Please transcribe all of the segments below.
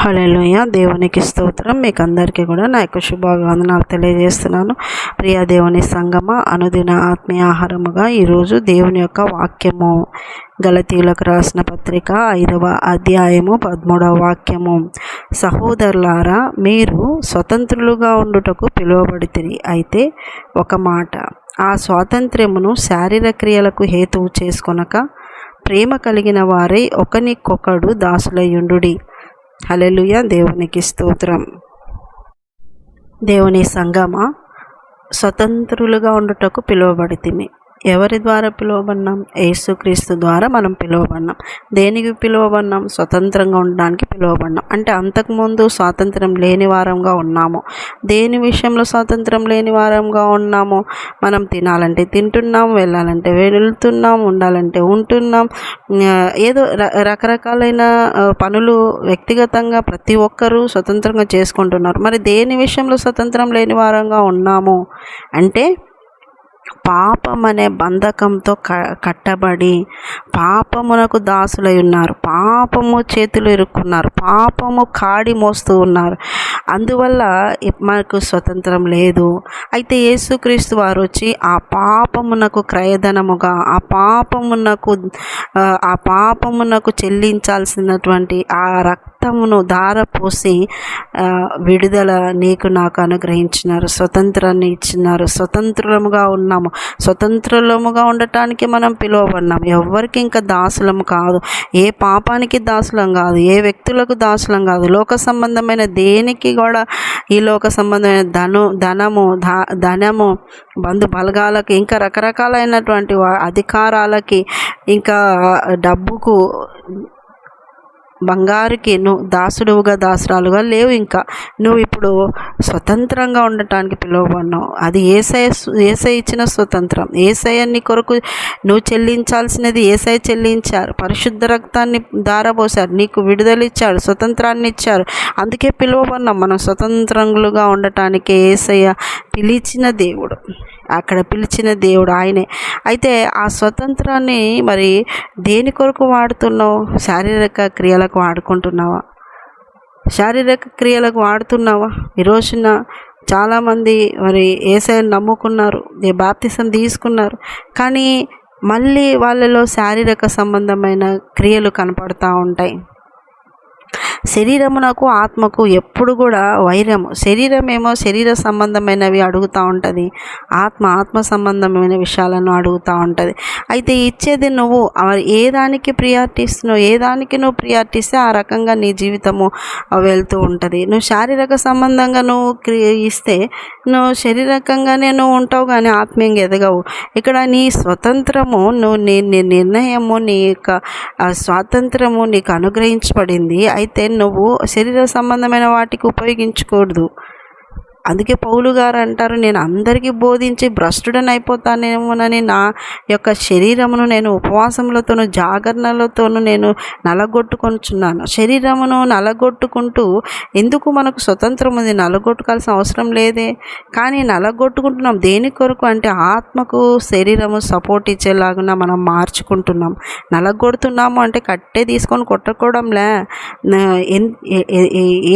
హలోయ దేవునికి స్తోత్రం. మీకు అందరికీ కూడా నా యొక్క శుభాభివందనాలు తెలియజేస్తున్నాను. ప్రియా దేవుని సంగమ అనుదిన ఆత్మీయ ఆహారముగా ఈరోజు దేవుని యొక్క వాక్యము. గలతీలకు రాసిన పత్రిక ఐదవ అధ్యాయము పదమూడవ వాక్యము. సహోదరులారా మీరు స్వతంత్రులుగా ఉండుటకు పిలువబడితిరి. అయితే ఒక మాట ఆ స్వాతంత్ర్యమును శారీరక్రియలకు హేతువు చేసుకొనక ప్రేమ కలిగిన వారై ఒకనికొకడు దాసులయ్యుండు హలెలుయ దేవునికి స్తోత్రం. దేవుని సంగమ స్వతంత్రులుగా ఉండుటకు పిలువబడితిమి. ఎవరి ద్వారా పిలువబడినాం? యేసుక్రీస్తు ద్వారా మనం పిలువబడినాం. దేనికి పిలువబడినాం? స్వతంత్రంగా ఉండడానికి పిలువబడినాం. అంటే అంతకుముందు స్వాతంత్రం లేని వారంగా ఉన్నాము. దేని విషయంలో స్వాతంత్రం లేని వారంగా ఉన్నాము? మనం తినాలంటే తింటున్నాం వెళ్ళాలంటే వెళ్తున్నాం ఉండాలంటే ఉంటున్నాం. ఏదో రకరకాలైన పనులు వ్యక్తిగతంగా ప్రతి ఒక్కరూ స్వతంత్రంగా చేసుకుంటున్నారు. మరి దేని విషయంలో స్వతంత్రం లేని వారంగా ఉన్నాము? అంటే పాపం అనే బంధకంతో క కట్టబడి పాపమునకు దాసులై ఉన్నారు. పాపము చేతులు ఇరుక్కున్నారు. పాపము కాడి మోస్తూ ఉన్నారు. అందువల్ల మనకు స్వతంత్రం లేదు. అయితే యేసుక్రీస్తు వారు వచ్చి ఆ పాపమునకు క్రయధనముగా ఆ పాపమునకు ఆ పాపమునకు చెల్లించాల్సినటువంటి ఆ రక్తమును ధారపోసి విడుదల నీకు నాకు అనుగ్రహించినారు. స్వతంత్రాన్ని ఇచ్చినారు. స్వతంత్రముగా ఉన్నాము. స్వతంత్రముగా ఉండటానికి మనం పిలువబడినాం. ఎవరికి ఇంకా దాసులం కాదు. ఏ పాపానికి దాసులం కాదు. ఏ వ్యక్తులకు దాసులం కాదు. లోక సంబంధమైన దేనికి కూడా ఈ లోక సంబంధమైన ధను ధనము ధనము బంధు బలగాలకు ఇంకా రకరకాలైనటువంటి అధికారాలకి ఇంకా డబ్బుకు బంగారుకి నువ్వు దాసుడువుగా దాసురాలుగా లేవు ఇంకా. నువ్వు ఇప్పుడు స్వతంత్రంగా ఉండటానికి పిలువబడినావు. అది ఏసై ఏసై ఇచ్చిన స్వతంత్రం. ఏసఐని కొరకు నువ్వు చెల్లించాల్సినది ఏసై చెల్లించారు. పరిశుద్ధ రక్తాన్ని దారబోసారు నీకు విడుదలిచ్చాడు స్వతంత్రాన్ని ఇచ్చారు. అందుకే పిలువబడినాం. మనం స్వతంత్రంగా ఉండటానికి ఏసయ్య పిలిచిన దేవుడు. అక్కడ పిలిచిన దేవుడు ఆయనే. అయితే ఆ స్వతంత్రాన్ని మరి దేని కొరకు వాడుతున్నావు? శారీరక క్రియలకు వాడుకుంటున్నావా? శారీరక క్రియలకు వాడుతున్నావా? ఈ రోజున చాలామంది మరి ఏసైని నమ్ముకున్నారు బాప్తిసం తీసుకున్నారు కానీ మళ్ళీ వాళ్ళలో శారీరక సంబంధమైన క్రియలు కనపడుతూ ఉంటాయి. శరీరమునకు ఆత్మకు ఎప్పుడు కూడా వైరము. శరీరం ఏమో శరీర సంబంధమైనవి అడుగుతూ ఉంటుంది. ఆత్మ ఆత్మ సంబంధమైన విషయాలను అడుగుతూ ఉంటుంది. అయితే ఇచ్చేది నువ్వు. ఏ దానికి ప్రియారిటీ ఇస్తున్నావు ఏ దానికి నువ్వు ప్రియారిటీ ఇస్తే ఆ రకంగా నీ జీవితము వెళ్తూ ఉంటుంది. నువ్వు శారీరక సంబంధంగా నువ్వు ఇస్తే నువ్వు శరీరకంగానే నువ్వు ఉంటావు కానీ ఆత్మీయంగా ఎదగవు. ఇక్కడ నీ స్వతంత్రము నువ్వు నీ నిర్ణయము నీ యొక్క స్వాతంత్రము నీకు అనుగ్రహించబడింది. అయితే నువ్వు శరీర సంబంధమైన వాటికి ఉపయోగించకూడదు. అందుకే పౌలు గారు అంటారు నేను అందరికీ బోధించి భ్రష్టుడని అయిపోతానేమోనని నా యొక్క శరీరమును నేను ఉపవాసములతోనూ జాగరణలతోనూ నేను నలగొట్టుకొనిచున్నాను. శరీరమును నలగొట్టుకుంటూ ఎందుకు మనకు స్వతంత్రం ఉంది? నలగొట్టుకోవాల్సిన అవసరం లేదే. కానీ నలగొట్టుకుంటున్నాం దేని కొరకు? అంటే ఆత్మకు శరీరము సపోర్ట్ ఇచ్చేలాగా మనం మార్చుకుంటున్నాం. నలగొడుతున్నాము అంటే కట్టే తీసుకొని కొట్టకూడంలే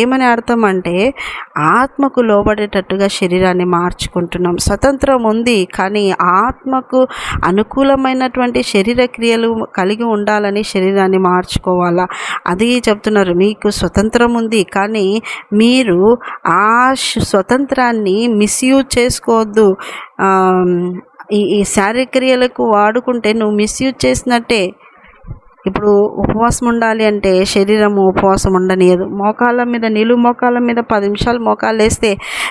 ఏమని అర్థం అంటే ఆత్మకు లోబడేటట్టుగా శరీరాన్ని మార్చుకుంటున్నాం. స్వతంత్రం ఉంది కానీ ఆత్మకు అనుకూలమైనటువంటి శరీర క్రియలు కలిగి ఉండాలని శరీరాన్ని మార్చుకోవాలా? అది చెప్తున్నారు. మీకు స్వతంత్రం ఉంది కానీ మీరు ఆ స్వతంత్రాన్ని మిస్యూజ్ చేసుకోవద్దు. ఈ ఈ శారీరక్రియలకు వాడుకుంటే నువ్వు మిస్యూజ్ చేసినట్టే. ఇప్పుడు ఉపవాసం ఉండాలి అంటే శరీరము ఉపవాసం ఉండనియదు. మోకాళ్ళ మీద నిలువు మోకాళ్ళ మీద పది నిమిషాలు మోకాలు వేస్తే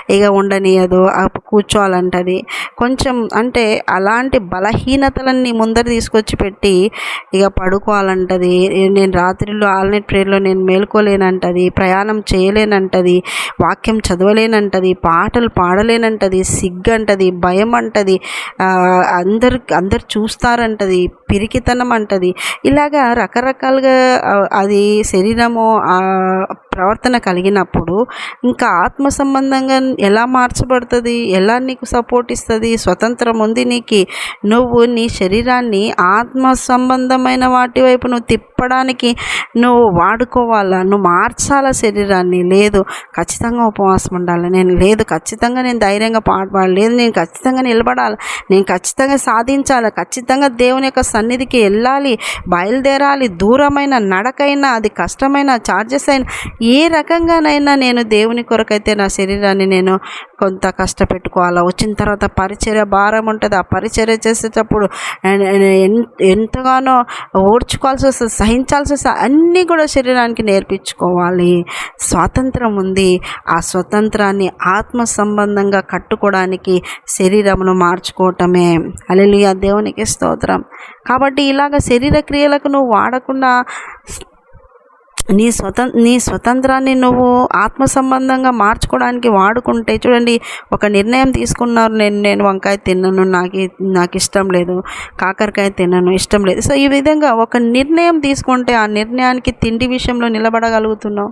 ఇక ఉండనియదు. కూర్చోవాలంటది. కొంచెం అంటే అలాంటి బలహీనతలన్నీ ముందర తీసుకొచ్చి పెట్టి ఇక పడుకోవాలంటది. నేను రాత్రిలో ఆల్నైట్ ప్రేయర్లో నేను మేల్కోలేనంటది. ప్రయాణం చేయలేనంటది. వాక్యం చదవలేనంటది. పాటలు పాడలేనంటది. సిగ్గు అంటది భయం అంటది అందరు అందరు చూస్తారంటది. పిరికితనం అంటది. ఇలాగ రకరకాలుగా అది శరీరము ప్రవర్తన కలిగినప్పుడు ఇంకా ఆత్మ సంబంధంగా ఎలా మార్చబడుతుంది? ఎలా నీకు సపోర్ట్ ఇస్తుంది? స్వతంత్రం ఉంది నీకు. నువ్వు నీ శరీరాన్ని ఆత్మ సంబంధమైన వాటి వైపు నువ్వు తిప్పడానికి నువ్వు వాడుకోవాలా? నువ్వు మార్చాలా శరీరాన్ని? లేదు ఖచ్చితంగా ఉపవాసం ఉండాలి? నేను లేదు ఖచ్చితంగా నేను ధైర్యంగా పాడపాలి లేదు నేను ఖచ్చితంగా నిలబడాలి? నేను ఖచ్చితంగా సాధించాలి? ఖచ్చితంగా దేవుని యొక్క సన్నిధికి వెళ్ళాలి బయలుదేరాలి. దూరమైన నడకైనా అది కష్టమైన చార్జెస్ అయినా ఏ రకంగానైనా నేను దేవుని కొరకైతే నా శరీరాన్ని నేను కొంత కష్టపెట్టుకోవాలా వచ్చిన తర్వాత పరిచర్య భారం ఉంటుంది. ఆ పరిచర్య చేసేటప్పుడు ఎంతగానో ఓడ్చుకోవాల్సి వస్తుంది సహించాల్సి వస్తుంది. అన్నీ కూడా శరీరానికి నేర్పించుకోవాలి. స్వాతంత్రం ఉంది. ఆ స్వతంత్రాన్ని ఆత్మ సంబంధంగా కట్టుకోవడానికి శరీరమును మార్చుకోవటమే. అలెలుయ దేవునికి స్తోత్రం. కాబట్టి ఇలాగ శరీర క్రియలకు నువ్వు వాడకుండా నీ స్వతం నీ స్వతంత్రాన్ని నువ్వు ఆత్మ సంబంధంగా మార్చుకోవడానికి వాడుకుంటే చూడండి ఒక నిర్ణయం తీసుకున్నారు. నేను నేను వంకాయ తిన్నాను నాకు నాకు ఇష్టం లేదు. కాకరకాయ తిన్నాను ఇష్టం లేదు. సో ఈ విధంగా ఒక నిర్ణయం తీసుకుంటే ఆ నిర్ణయానికి తిండి విషయంలో నిలబడగలుగుతున్నావు.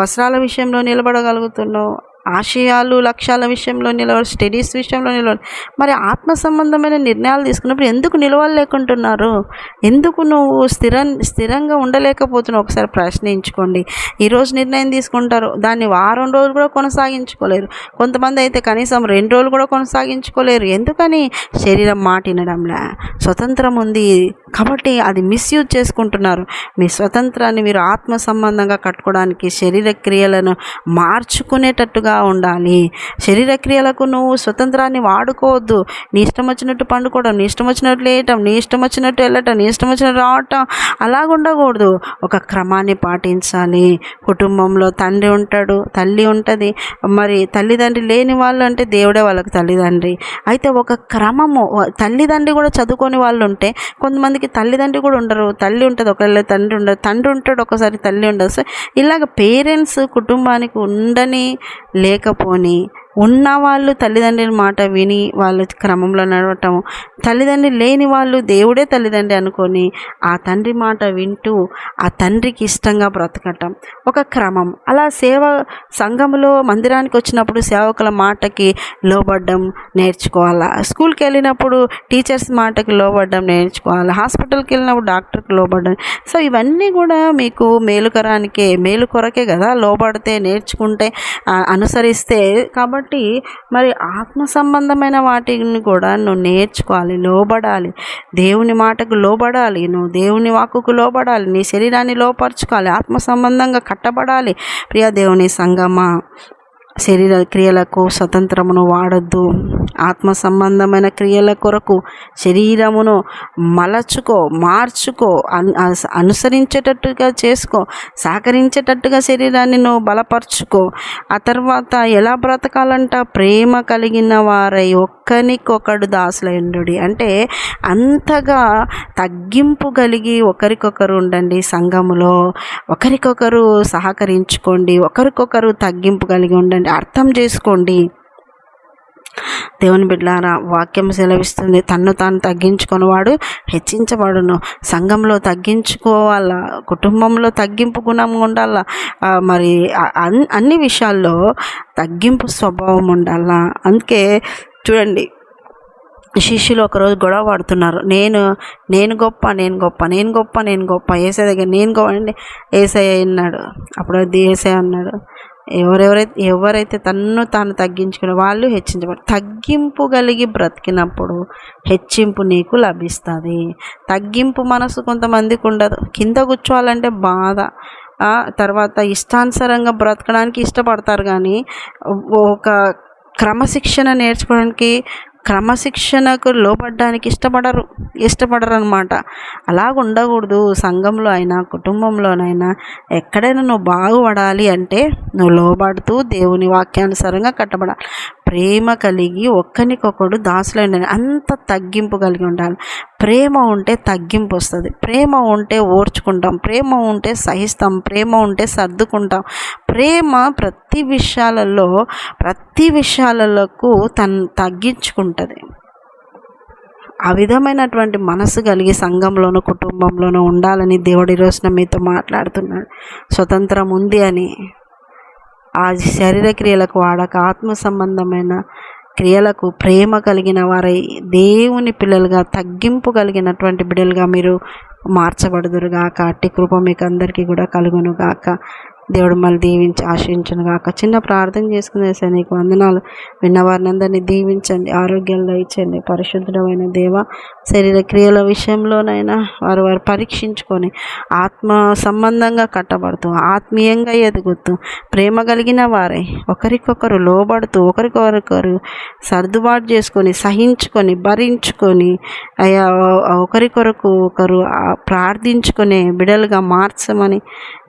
వస్త్రాల విషయంలో నిలబడగలుగుతున్నావు. ఆశయాలు లక్ష్యాల విషయంలో నిలవరు స్టడీస్ విషయంలో నిలవరు మరి ఆత్మ సంబంధమైన నిర్ణయాలు తీసుకున్నప్పుడు ఎందుకు నిలవలేకుంటున్నారు ఎందుకు నువ్వు స్థిర స్థిరంగా ఉండలేకపోతున్నావు? ఒకసారి ప్రశ్నించుకోండి. ఈరోజు నిర్ణయం తీసుకుంటారు. దాన్ని వారం రోజులు కూడా కొనసాగించుకోలేరు. కొంతమంది అయితే కనీసం రెండు రోజులు కూడా కొనసాగించుకోలేరు. ఎందుకని? శరీరం మాట వినడంలే స్వతంత్రం ఉంది కాబట్టి అది మిస్యూజ్ చేసుకుంటున్నారు. మీ స్వతంత్రాన్ని మీరు ఆత్మ సంబంధంగా కట్టుకోవడానికి శరీర క్రియలను మార్చుకునేటట్టుగా ఉండాలి. శరీరక్రియలకు నువ్వు స్వతంత్రాన్ని వాడుకోవద్దు. నీ ఇష్టం వచ్చినట్టు పండుకోవడం నీ ఇష్టం వచ్చినట్టు లేయటం నీ ఇష్టం వచ్చినట్టు వెళ్ళటం నీ ఇష్టం వచ్చినట్టు రావటం అలాగ ఉండకూడదు ఒక క్రమాన్ని పాటించాలి. కుటుంబంలో తండ్రి ఉంటాడు తల్లి ఉంటుంది. మరి తల్లిదండ్రి లేని వాళ్ళు అంటే దేవుడే వాళ్ళకి తల్లిదండ్రి. అయితే ఒక క్రమము తల్లిదండ్రి కూడా చదువుకొని వాళ్ళు ఉంటే కొంతమందికి తల్లిదండ్రి కూడా ఉండరు. తల్లి ఉంటుంది ఒకవేళ తండ్రి ఉండదు తండ్రి ఉంటాడు ఒకసారి తల్లి ఉండదు. సో ఇలాగ పేరెంట్స్ కుటుంబానికి ఉండని లేకపోని ఉన్నవాళ్ళు తల్లిదండ్రుల మాట విని వాళ్ళ క్రమంలో నడవటం తల్లిదండ్రి లేని వాళ్ళు దేవుడే తల్లిదండ్రి అనుకొని ఆ తండ్రి మాట వింటూ ఆ తండ్రికి ఇష్టంగా బ్రతకటం ఒక క్రమం. అలా సేవ సంఘంలో మందిరానికి వచ్చినప్పుడు సేవకుల మాటకి లోబడ్డం నేర్చుకోవాలా? స్కూల్కి వెళ్ళినప్పుడు టీచర్స్ మాటకి లోబడ్డం నేర్చుకోవాలి? హాస్పిటల్కి వెళ్ళినప్పుడు డాక్టర్కి లోబడ్డం. సో ఇవన్నీ కూడా మీకు మేలుకరానికే మేలు కొరకే కదా? లోబడితే నేర్చుకుంటే అనుసరిస్తే. కాబట్టి కాబట్టి మరి ఆత్మ సంబంధమైన వాటిని కూడా నువ్వు నేర్చుకోవాలి లోబడాలి. దేవుని మాటకు లోబడాలి నువ్వు దేవుని వాక్కుకు లోబడాలి నీ శరీరాన్ని లోపరుచుకోవాలి ఆత్మ సంబంధంగా కట్టబడాలి. ప్రియ దేవుని సంగమా శరీర క్రియలకు స్వతంత్రమును వాడద్దు. ఆత్మ సంబంధమైన క్రియల కొరకు శరీరమును మలచుకో మార్చుకో అనుసరించేటట్టుగా చేసుకో సహకరించేటట్టుగా శరీరాన్ని నువ్వు బలపరుచుకో. ఆ తర్వాత ఎలా బ్రతకాలంట? ప్రేమ కలిగిన వారై ఒక్కరికొకడు దాసులైండు అంటే అంతగా తగ్గింపు కలిగి ఒకరికొకరు ఉండండి సంఘములో. ఒకరికొకరు సహకరించుకోండి. ఒకరికొకరు తగ్గింపు కలిగి ఉండండి. అర్థం చేసుకోండి. దేవుని బిడ్డారా వాక్యం సెలవిస్తుంది. తన్ను తాను తగ్గించుకొని వాడు హెచ్చించబడును. సంఘంలో తగ్గించుకోవాల? కుటుంబంలో తగ్గింపు గుణం ఉండాల? మరి అన్ని విషయాల్లో తగ్గింపు స్వభావం ఉండాల? అందుకే చూడండి శిష్యులు ఒకరోజు గొడవ పడుతున్నారు. నేను నేను గొప్ప నేను గొప్ప నేను గొప్ప నేను గొప్ప. ఏసై దగ్గర నేను గొప్ప. అండి ఏసై అన్నాడు. అప్పుడు ఏసై అన్నాడు. ఎవరెవరైతే ఎవరైతే తన్ను తాను తగ్గించుకునే వాళ్ళు హెచ్చించబడు తగ్గింపు కలిగి బ్రతికినప్పుడు హెచ్చింపు నీకు లభిస్తుంది. తగ్గింపు మనసు కొంతమందికి ఉండదు. కింద కూర్చోవాలంటే బాధ. తర్వాత ఇష్టానుసారంగా బ్రతకడానికి ఇష్టపడతారు కానీ ఒక క్రమశిక్షణ నేర్చుకోవడానికి క్రమశిక్షణకు లోపడడానికి ఇష్టపడరు ఇష్టపడరు అనమాట అలాగ ఉండకూడదు సంఘంలో అయినా కుటుంబంలోనైనా ఎక్కడైనా నువ్వు బాగుపడాలి అంటే నువ్వు లోబడుతూ దేవుని వాక్యానుసారంగా కట్టబడాలి. ప్రేమ కలిగి ఒక్కనికొకడు ఉండాలి అంత తగ్గింపు కలిగి ఉండాలి. ప్రేమ ఉంటే తగ్గింపు వస్తుంది. ప్రేమ ఉంటే ఓర్చుకుంటాం. ప్రేమ ఉంటే సహిస్తాం. ప్రేమ ఉంటే సర్దుకుంటాం. ప్రేమ ప్రతి విషయాలలో ప్రతి విషయాలకు తను తగ్గించుకుంటుంది. ఆ విధమైనటువంటి మనసు కలిగి సంఘంలోనూ కుటుంబంలోనూ ఉండాలని దేవుడి రోజున మీతో మాట్లాడుతున్నాడు. స్వతంత్రం ఉంది అని ఆ శరీర క్రియలకు వాడక ఆత్మ సంబంధమైన క్రియలకు ప్రేమ కలిగిన వారై దేవుని పిల్లలుగా తగ్గింపు కలిగినటువంటి బిడ్డలుగా మీరు మార్చబడుదురుగాక. అట్టి కృప మీకు అందరికీ కూడా కలుగునుగాక. దేవుడు మళ్ళీ దీవించి ఆశించను గాక చిన్న ప్రార్థన చేసుకునే సార్ నీకు వందనాలు విన్నవారిని అందరినీ దీవించండి ఆరోగ్యాలు ఇచ్చండి పరిశుద్ధమైన దేవ శరీర క్రియల విషయంలోనైనా వారు వారు పరీక్షించుకొని ఆత్మ సంబంధంగా కట్టబడుతూ ఆత్మీయంగా ఎదుగుతూ ప్రేమ కలిగిన వారే. ఒకరికొకరు లోబడుతూ ఒకరికొకరు సర్దుబాటు చేసుకొని సహించుకొని భరించుకొని అయ్యా ఒకరికొరకు ఒకరు ప్రార్థించుకునే బిడలుగా మార్చమని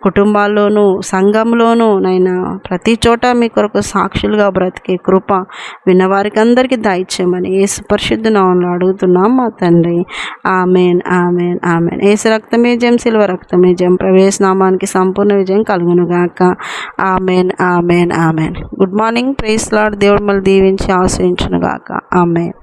కుటుంబాల్లోనూ సంఘంలోనూ నైనా ప్రతి చోట మీ కొరకు సాక్షులుగా బ్రతికే కృప విన్నవారికి అందరికీ దాయిచ్చేయమని ఏ పరిశుద్ధ నామంలో అడుగుతున్నాం. మా తండ్రి. Amen amen amen. ఏసు రక్తమే జయం శిల్వ రక్తమే జయం. ప్రవేశ నామానికి సంపూర్ణ విజయం కలుగునుగాక amen amen amen. Good morning. Praise lord దేవుడు మళ్ళీ దీవించి ఆశ్రయించునుగాక ఆమెన్.